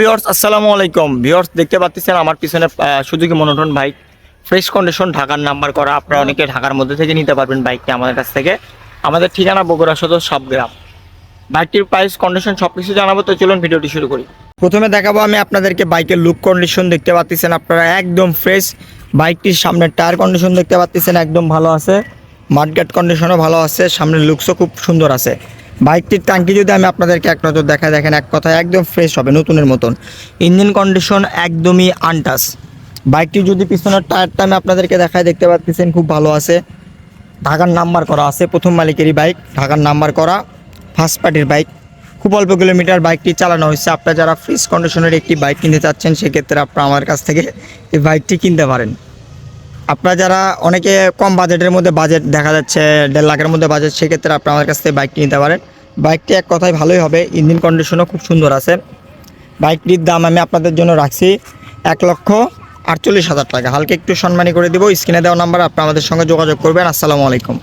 Viewers আসসালামু আলাইকুম। Viewers দেখতে পাচ্ছেন আমার পিছনে Suzuki monotone bike fresh condition ঢাকার নাম্বার করা। আপনারা অনেকে ঢাকার মধ্যে থেকে নিতে পারবেন বাইকটি আমাদের কাছ থেকে। আমাদের ঠিকানা বগুড়া সদর সবগ্রাম বাইকটির প্রাইস কন্ডিশন সব কিছু জানাব, তো চলুন ভিডিওটি শুরু করি। প্রথমে দেখাবো আমি আপনাদেরকে বাইকের লুক কন্ডিশন দেখতে পাচ্ছেন। আপনারা একদম ফ্রেশ বাইকটির সামনের টায়ার কন্ডিশন দেখতে পাচ্ছেন। একদম ভালো আছে। মাঠগাট কন্ডিশনও ভালো আছে। সামনের লুকসও খুব সুন্দর আছে। বাইকটির ট্যাঙ্কি যদি আমি আপনাদেরকে এক নজর দেখায় দেখেন এক কথায় একদম ফ্রেশ হবে, নতুনের মতন। ইঞ্জিন কন্ডিশন একদমই আনটাস বাইকটি যদি পিছনের টায়ারটা আমি আপনাদেরকে দেখায় দেখতে পাচ্ছেন খুব ভালো আছে। ঢাকার নাম্বার করা আছে, প্রথম মালিকেরই বাইক, ঢাকার নাম্বার করা ফার্স্ট পার্টির বাইক। খুব অল্প কিলোমিটার বাইকটি চালানো হয়েছে। আপনারা যারা ফ্রিজ কন্ডিশনের একটি বাইক কিনতে চাচ্ছেন, সেক্ষেত্রে আপনারা আমার কাছ থেকে এই বাইকটি কিনতে পারেন। আপনারা যারা অনেকে কম বাজেটের মধ্যে বাজেট দেখা যাচ্ছে, দেড় লাখের মধ্যে বাজেট সেক্ষেত্রে আপনারা আমার কাছ থেকে বাইকটি নিতে পারেন। বাইকটি এক কথায় ভালোই হবে, ইঞ্জিন কন্ডিশনও খুব সুন্দর আছে। বাইকটির দাম আমি আপনাদের জন্য রাখছি এক লক্ষ আটচল্লিশ হাজার টাকা। হালকা একটু সম্মানী করে দিব, স্ক্রিনে দেওয়া নাম্বার আপনারা আমাদের সঙ্গে যোগাযোগ করবেন। আসসালামু আলাইকুম।